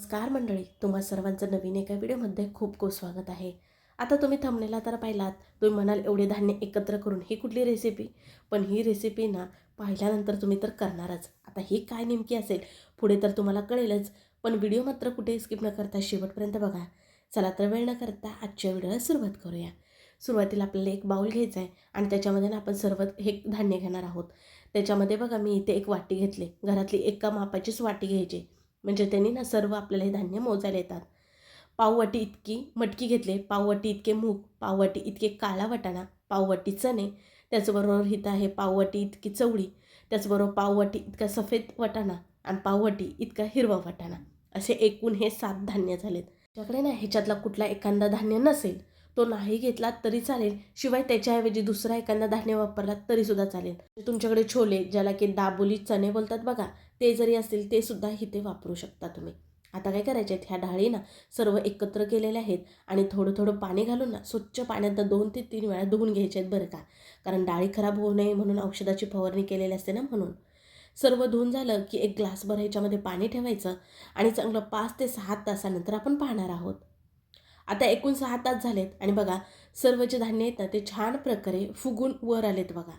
नमस्कार मंडळी तुम्हा सर्वांचं नवीन एका व्हिडिओमध्ये खूप खूप स्वागत आहे. आता तुम्ही थंबनेला तर पाहिलात तुम्ही म्हणाल एवढे धान्य एकत्र करून ही कुठली रेसिपी पण ही रेसिपी ना पाहिल्यानंतर तुम्ही तर करणारच. आता ही काय नेमकी असेल पुढे तर तुम्हाला कळेलच. पण व्हिडिओ मात्र कुठे स्किप न करता शेवटपर्यंत बघा. चला तर वेळ न करता आजच्या व्हिडिओला सुरुवात करूया. सुरुवातीला आपल्याला एक बाऊल घ्यायचा आहे आणि त्याच्यामध्ये ना आपण सर्व हे धान्य घेणार आहोत. त्याच्यामध्ये बघा मी इथे एक वाटी घेतली. घरातली एका मापाचीच वाटी घ्यायची. म्हणजे त्यांनी ना सर्व आपल्याला हे धान्य मोजायला येतात. पाववाटी इतकी मटकी घेतले पाववाटी इतके मूग पाववाटी इतके काळा वाटाणा पाववाटी चणे त्याचबरोबर इथं आहे पाववाटी इतकी चवळी त्याचबरोबर पाववाटी इतका सफेद वाटाणा आणि पाववाटी इतका हिरवा वाटाणा. असे एकूण हे सात धान्य झालेत. त्याच्याकडे ना ह्याच्यातला कुठला एखादा धान्य नसेल तो नाही घेतला तरी चालेल शिवाय त्याच्याऐवजी दुसरा एखादा धान्य वापरला तरीसुद्धा चालेल. तुमच्याकडे छोले ज्याला की दाबोली चणे बोलतात बघा ते जरी असतील ते सुद्धा इथे वापरू शकता तुम्ही. आता काय करायचे आहेत? ह्या डाळींना सर्व एकत्र केलेल्या आहेत आणि थोडं थोडं पाणी घालून ना स्वच्छ पाण्यात दोन ते तीन वेळा धुवून घ्यायचे आहेत बरं का. कारण डाळी खराब होऊ नये म्हणून औषधाची फवारणी केलेली असते ना म्हणून. सर्व धुवून झालं की एक ग्लासभर ह्याच्यामध्ये पाणी ठेवायचं आणि चांगलं पाच ते सहा तासानंतर आपण पाहणार आहोत. आता एकूण सहा तास झालेत आणि बघा सर्व जे धान्य आहेत ना ते छान प्रकारे फुगून वर आलेत बघा.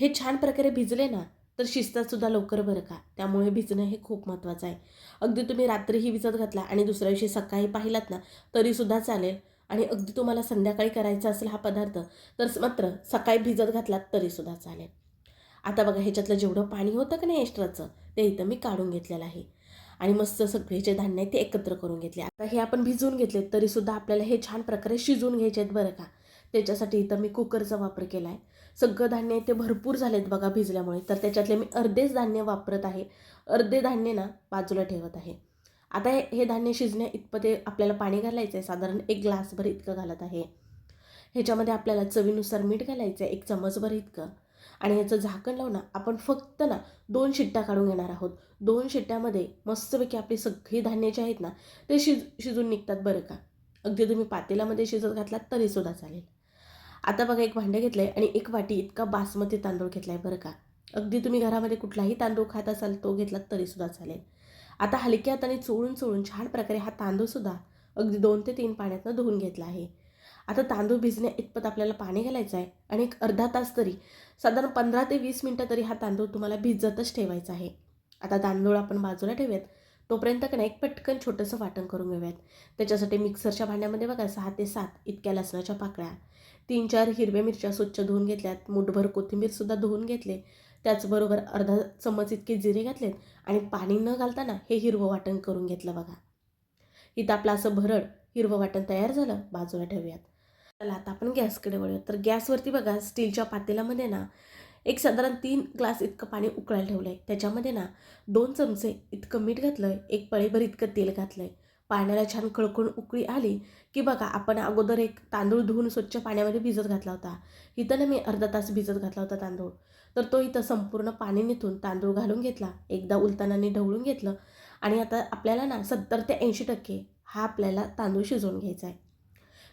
हे छान प्रकारे भिजले ना तर शिजतातसुद्धा लवकर बरं का? त्यामुळे भिजणं हे खूप महत्त्वाचं आहे. अगदी तुम्ही रात्रीही भिजत घातला आणि दुसऱ्या दिवशी सकाळी पाहिलात ना तरीसुद्धा चालेल. आणि अगदी तुम्हाला संध्याकाळी करायचा असेल हा पदार्थ तर मात्र सकाळी भिजत घातलात तरीसुद्धा चालेल. आता बघा ह्याच्यातलं जेवढं पाणी होतं का नाही एक्स्ट्राचं ते इथं मी काढून घेतलेलं आहे. आणि मस्त सगळे जे धान्य आहे ते एकत्र करून घेतले. आता हे आपण भिजवून घेतले तरीसुद्धा आपल्याला हे छान प्रकारे शिजवून घ्यायचे आहेत बरं का? त्याच्यासाठी इथं मी कुकरचा वापर केला आहे सगळं धान्य ते भरपूर झालेत बघा भिजल्यामुळे. तर त्याच्यातले मी अर्धेच धान्य वापरत आहे. अर्धे धान्य ना बाजूला ठेवत आहे. आता हे हे धान्य शिजण्या इतपत ते आपल्याला पाणी घालायचं आहे. साधारण एक ग्लासभर इतकं घालत आहे. ह्याच्यामध्ये आपल्याला चवीनुसार मीठ घालायचं आहे. एक चमचभर इतकं. आणि ह्याचं झाकण लावून आपण फक्त ना दोन शिट्ट्या काढून घेणार आहोत. दोन शिट्ट्यामध्ये मस्तपैकी आपली सगळी धान्य जे आहेत ना ते शिज शिजून निघतात बरं का. अगदी तुम्ही पातेल्यामध्ये शिजत घातलात तरीसुद्धा चालेल. आता बघा एक भांडं घेतलं आहे आणि एक वाटी इतका बासमती तांदूळ घेतला आहे बरं का. अगदी तुम्ही घरामध्ये कुठलाही तांदूळ खात असाल तो घेतलात तरीसुद्धा चालेल. आता हलक्या हाताने चोळून चोळून छान प्रकारे हा तांदूळसुद्धा अगदी दोन ते तीन पाण्यातनं धुवून घेतला आहे. आता तांदूळ भिजण्या इतपत आपल्याला पाणी घालायचं आहे आणि एक अर्धा तास तरी साधारण पंधरा ते वीस मिनटं तरी हा तांदूळ तुम्हाला भिजतच ठेवायचा आहे. आता तांदूळ आपण बाजूला ठेवूयात. तोपर्यंत का नाही एक पटकन छोटंसं वाटण करून घेऊयात. त्याच्यासाठी मिक्सरच्या भांड्यामध्ये बघा सहा ते सात इतक्या लसणाच्या पाकळ्या. तीन चार हिरव्या मिरच्या स्वच्छ धुवून घेतल्यात. मुठभर कोथिंबीरसुद्धा धुवून घेतले. त्याचबरोबर अर्धा चम्मच इतके जिरे घातलेत आणि पाणी न घालताना हे हिरवं वाटण करून घेतलं बघा. इथं आपलं असं भरड हिरवं वाटण तयार झालं. बाजूला ठेवूयात. चला आता आपण गॅसकडे वळूयात. तर गॅसवरती बघा स्टीलच्या पातेल्यामध्ये ना एक साधारण तीन ग्लास इतकं पाणी उकळायला ठेवलं आहे त्याच्यामध्ये ना दोन चमचे इतकं मीठ घातलं आहे एक पळीभर इतकं तेल घातलं आहे पाण्याला छान खळखळून उकळी आली की बघा आपण अगोदर एक तांदूळ धुवून स्वच्छ पाण्यामध्ये भिजत घातला होता. इथं ना मी अर्धा तास भिजत घातला होता तांदूळ. तर तो इथं संपूर्ण पाणी निथून तांदूळ घालून घेतला. एकदा उलतानाने ढवळून घेतलं आणि आता आपल्याला ना सत्तर ते ऐंशी टक्के हा आपल्याला तांदूळ शिजवून घ्यायचा आहे.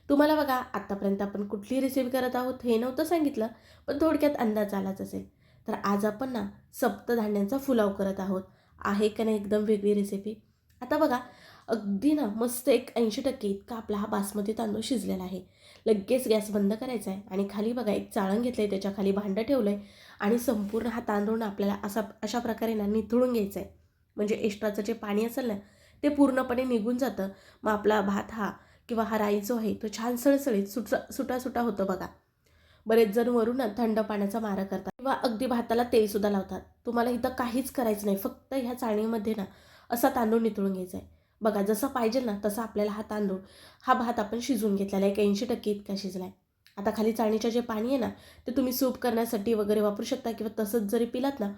तुम्हाला बघा आत्तापर्यंत आपण कुठली रेसिपी करत आहोत हे नव्हतं सांगितलं पण थोडक्यात अंदाज आलाच असेल. तर आज आपण ना सप्तधान्यांचा फुलाव करत आहोत. आहे का नाही एकदम वेगळी रेसिपी आता बघा अगदी ना मस्त एक ऐंशी टक्के इतका आपला हा बासमती तांदूळ शिजलेला आहे. लगेच गॅस बंद करायचा आहे आणि खाली बघा एक चाळण घेतलं आहे त्याच्याखाली भांडं ठेवलं आहे आणि संपूर्ण हा तांदूळ ना आपल्याला असा अशा प्रकारे ना निथळून घ्यायचा आहे म्हणजे एक्स्ट्राचं जे पाणी असेल ना ते पूर्णपणे निघून जातं. मग आपला भात हा किंवा हा राई जो आहे तो छान सळसळीत सुटा सुटा सुटा होतो बघा. बरेच जण वरून थंड पाण्याचा मारा करतात किंवा अगदी भाताला तेलसुद्धा लावतात. तुम्हाला इथं काहीच करायचं नाही फक्त ह्या चाळणीमध्ये ना असा तांदूळ नितळून घ्यायचा आहे. बघा जसं पाहिजे ना तसा आपल्याला हा तांदूळ हा भात आपण शिजवून घेतलेला आहे. एक ऐंशी टक्के इतका शिजला आहे आता खाली चाळणीचं जे पाणी आहे ना ते तुम्ही सूप करण्यासाठी वगैरे वापरू शकता किंवा तसंच जरी पिलात ना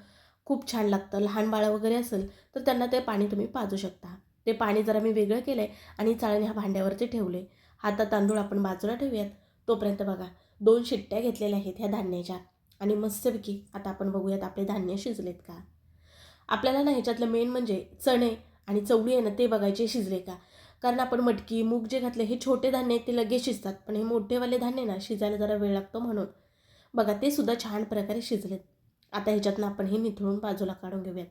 खूप छान लागतं. लहान बाळं वगैरे असेल तर त्यांना ते पाणी तुम्ही पाजू शकता. ते पाणी जरा मी वेगळं केलं आहे आणि चाळण ह्या भांड्यावरती ठेवले. हातात तांदूळ आपण बाजूला ठेवूयात. तोपर्यंत बघा दोन शिट्ट्या घेतलेल्या आहेत ह्या धान्याच्या. आणि मस्तपैकी आता आपण बघूयात आपले धान्य शिजलेत का. आपल्याला ना ह्याच्यातलं मेन म्हणजे चणे आणि चवळी आहे ना ते बघायचे शिजले का. कारण आपण मटकी मूग जे घातले हे छोटे धान्य आहेत ते लगेच शिजतात. पण हे मोठेवाले धान्य ना शिजायला जरा वेळ लागतो म्हणून. बघा ते सुद्धा छान प्रकारे शिजलेत. आता ह्याच्यातनं आपण हे निथळून बाजूला काढून घेऊयात.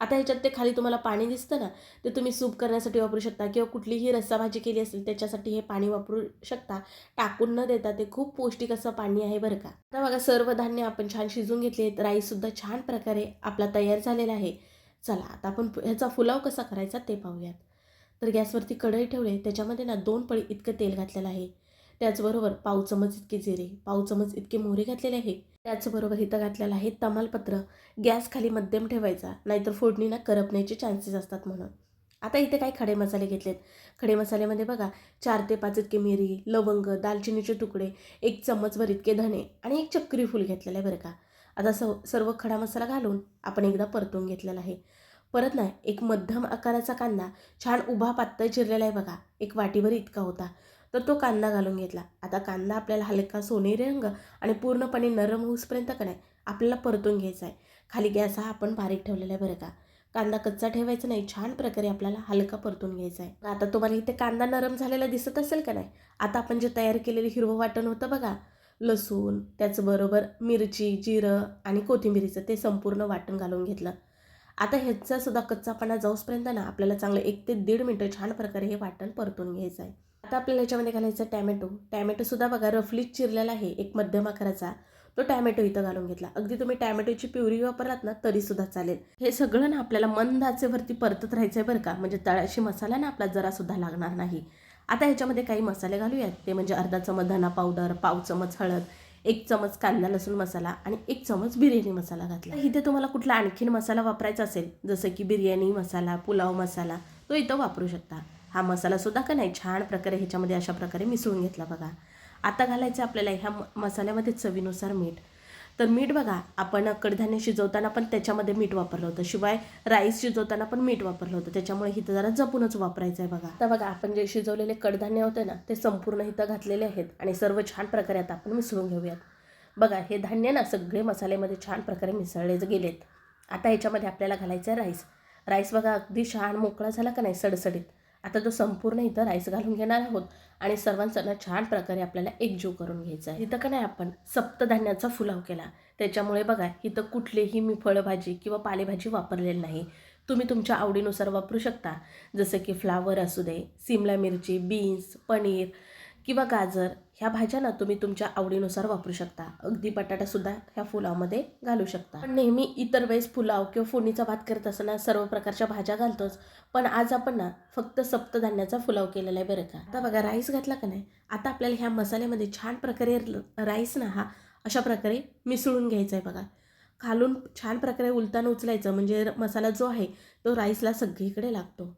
आता ह्याच्यात ते खाली तुम्हाला पाणी दिसतं ना ते तुम्ही सूप करण्यासाठी वापरू शकता किंवा कुठलीही रस्साभाजी केली असेल त्याच्यासाठी हे पाणी वापरू शकता. टाकून न देता ते खूप पौष्टिक असं पाणी आहे बरं का. आता बघा सर्व धान्य आपण छान शिजून घेतले आहेत. राईससुद्धा छान प्रकारे आपला तयार झालेला आहे. चला आता आपण ह्याचा फुलाव कसा करायचा ते पाहूयात. तर गॅसवरती कढई ठेवले त्याच्यामध्ये ना दोन पळी इतकं तेल घातलेलं आहे. त्याचबरोबर पाव चमच इतके जिरे पाव चमच इतके मोहरी घातलेले आहे. त्याचबरोबर इथं घातलेलं आहे तमालपत्र. गॅस खाली मध्यम ठेवायचा नाहीतर फोडणीनं करपण्याचे चान्सेस असतात म्हणून. आता इथे काही खडे मसाले घेतलेत. खडे मसाल्यामध्ये बघा चार ते पाच इतके मिरी लवंग दालचिनीचे तुकडे एक चम्मचभर इतके धणे आणि एक चक्री फूल घेतलेलं आहे बरं का. आता स सर्व खडा मसाला घालून आपण एकदा परतून घेतलेला आहे. परत ना एक मध्यम आकाराचा कांदा छान उभा पातळ चिरलेला आहे बघा. एक वाटीभर इतका होता. तर तो कांदा घालून घेतला. आता कांदा आपल्याला हलका सोनेरी रंग आणि पूर्णपणे नरम होऊसपर्यंत का नाही आपल्याला परतून घ्यायचा आहे. खाली गॅस हा आपण बारीक ठेवलेला आहे बरं का. कांदा कच्चा ठेवायचा नाही छान प्रकारे आपल्याला हलका परतून घ्यायचा आहे. आता तुम्हाला इथे कांदा नरम झालेला दिसत असेल का नाही आता आपण जे तयार केलेलं हिरवं वाटण होतं बघा लसूण त्याचबरोबर मिरची जिरं आणि कोथिंबिरीचं ते संपूर्ण वाटण घालून घेतलं. आता ह्याचा सुद्धा कच्चापणा जाऊसपर्यंत ना आपल्याला चांगलं एक ते दीड मिनटं छान प्रकारे हे वाटण परतून घ्यायचं आहे. आता आपल्याला याच्यामध्ये घालायचं टॅमॅटो. टॅमॅटोसुद्धा बघा रफली चिरलेला आहे एक मध्यम आकाराचा. तो टॅमॅटो इथं घालून घेतला. अगदी तुम्ही टॅमॅटोची प्युरी वापरलात ना तरीसुद्धा चालेल. हे सगळं ना आपल्याला मंद आचेवरती परतत राहायचं आहे बरं का. म्हणजे तळाशी मसाला ना आपला जरासुद्धा लागणार नाही. आता ह्याच्यामध्ये काही मसाले घालूयात. ते म्हणजे अर्धा चमच धना पावडर पाव चमच हळद एक चमच कांदा लसूण मसाला आणि एक चमच बिर्याणी मसाला घातला. इथे तुम्हाला कुठला आणखीन मसाला वापरायचा असेल जसं की बिर्याणी मसाला पुलाव मसाला तो इथं वापरू शकता. हा मसाला सुद्धा का नाही छान प्रकारे ह्याच्यामध्ये अशा प्रकारे मिसळून घेतला बघा. आता घालायचं आपल्याला ह्या मसाल्यामध्ये चवीनुसार मीठ. तर मीठ बघा आपण कडधान्य शिजवताना पण त्याच्यामध्ये मीठ वापरलं होतं. शिवाय राईस शिजवताना पण मीठ वापरलं होतं. त्याच्यामुळे इथं जरा जपूनच वापरायचं आहे बघा. आता बघा आपण जे शिजवलेले कडधान्य होते ना ते संपूर्ण इथं घातलेले आहेत आणि सर्व छान प्रकारे आता आपण मिसळून घेऊयात. बघा हे धान्य ना सगळे मसाल्यामध्ये छान प्रकारे मिसळले गेलेत. आता ह्याच्यामध्ये आपल्याला घालायचं आहे राईस राईस बघा अगदी छान मोकळा झाला का नाही सडसडीत. आता तो संपूर्ण इथं राईस घालून घेणार आहोत आणि सर्वांचा छान प्रकारे आपल्याला एकजीव करून घ्यायचा आहे. इथं का नाही आपण सप्तधान्याचा फुलाव केला. त्याच्यामुळे बघा इथं कुठलीही मी फळभाजी किंवा पालेभाजी वापरलेली नाही. तुम्ही तुमच्या आवडीनुसार वापरू शकता. जसं की फ्लावर असू दे सिमला मिरची बीन्स पनीर किंवा गाजर. ह्या भाज्या ना तुम्ही तुमच्या आवडीनुसार वापरू शकता. अगदी बटाटासुद्धा ह्या फुलामध्ये घालू शकता. पण नेहमी इतर वेळेस पुलाव किंवा फोडणीचा भात करत असताना सर्व प्रकारच्या भाज्या घालतोच. पण आज आपण ना फक्त सप्तधान्याचा पुलाव केलेला आहे बरं का. आता बघा राईस घातला का नाही? आता आपल्याला ह्या मसाल्यामध्ये छान प्रकारे राईस ना हा अशा प्रकारे मिसळून घ्यायचा आहे बघा. खालून छान प्रकारे उलताना उचलायचं म्हणजे मसाला जो आहे तो राईसला सगळीकडे लागतो.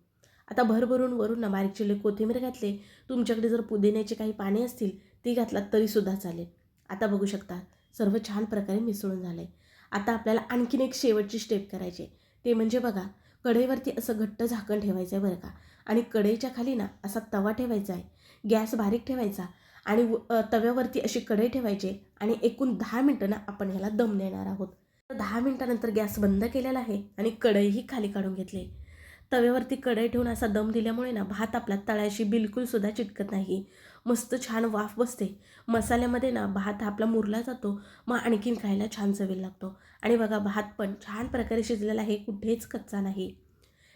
आता भरभरून वरून ना बारीक चिले कोथिंबीर घातले. तुमच्याकडे जर पुदिन्याची काही पाने असतील ती घातलात तरीसुद्धा चालेल. आता बघू शकता सर्व छान प्रकारे मिसळून झालं आहे आता आपल्याला आणखीन एक शेवटची स्टेप करायची आहे. ते म्हणजे बघा कढईवरती असं घट्ट झाकण ठेवायचं आहे बरं का. आणि कढईच्या खाली ना असा तवा ठेवायचा आहे गॅस बारीक ठेवायचा आणि व- तव्यावरती अशी कढई ठेवायची आणि एकूण दहा मिनटं ना आपण ह्याला दम देणार आहोत. तर दहा मिनटानंतर गॅस बंद केलेला आहे आणि कढईही खाली काढून घेतली तव्यावरती कढई ठेवून असा दम दिल्यामुळे ना भात आपला तळाशी बिलकुलसुद्धा चिटकत नाही. मस्त छान वाफ बसते. मसाल्यामध्ये ना भात आपला मुरला जातो मग आणखीन खायला छान चवीला लागतो. आणि बघा भात पण छान प्रकारे शिजलेला आहे कुठेच कच्चा नाही.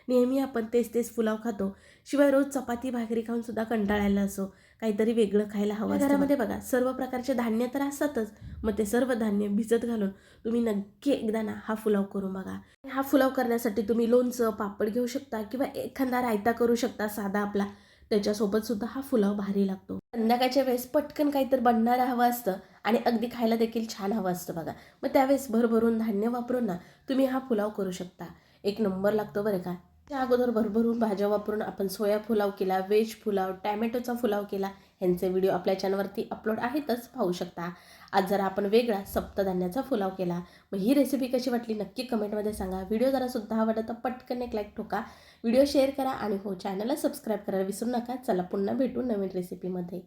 नेहमी आपण तेच तेच पुलाव खातो. शिवाय रोज चपाती भाकरी खाऊन सुद्धा कंटाळायला असो. काहीतरी वेगळं खायला हवं घरामध्ये बघा सर्व प्रकारचे धान्य तर असतातच मग ते सर्व धान्य भिजत घालून तुम्ही नक्की एकदा ना हा फुलाव करून बघा. हा फुलाव करण्यासाठी तुम्ही लोणचं पापड घेऊ शकता किंवा एखादा रायता करू शकता साधा आपला. त्याच्यासोबत सुद्धा हा पुलाव भारी लागतो. संध्याकाळच्या वेळेस पटकन काहीतरी बनणारं हवं असतं आणि अगदी खायला देखील छान हवं असतं बघा. मग त्यावेळेस भरभरून धान्य वापरून ना तुम्ही हा पुलाव करू शकता. एक नंबर लागतो बरं का. त्या अगोदर भरभरून भाज्या वापरून आपण सोया पुलाव केला व्हेज पुलाव टॅमॅटोचा पुलाव केला ह्यांचे व्हिडिओ आपल्या चॅनलवरती अपलोड आहेतच पाहू शकता. आज जरा आपण वेगळा सप्तधान्याचा पुलाव केला. मग ही रेसिपी कशी वाटली नक्की कमेंटमध्ये सांगा. व्हिडिओ जरासुद्धा आवडला तर पटकन एक लाईक ठोका. व्हिडिओ शेअर करा आणि हो चॅनलला सबस्क्राईब करायला विसरू नका. चला पुन्हा भेटू नवीन रेसिपीमध्ये